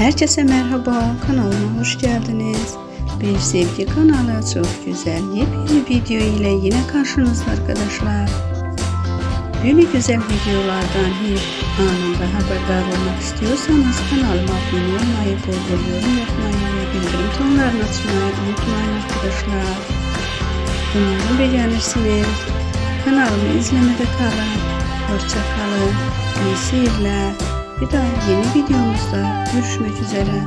Herkese merhaba, kanalıma hoş geldiniz. Bir sevgi kanalı çok güzel yepyeni video ile yine karşınızda arkadaşlar. Böyle güzel videolardan hep anında haberdar olmak istiyorsanız kanalıma abone olmayı, bol yorum yapmayı ve bildirim tonlarını açmayı unutmayın arkadaşlar. Umarım beğenirsiniz. Kanalımı izlemede kalın. Hoşça kalın. İyi seyirler. Bir daha yeni videomuzda görüşmek üzere.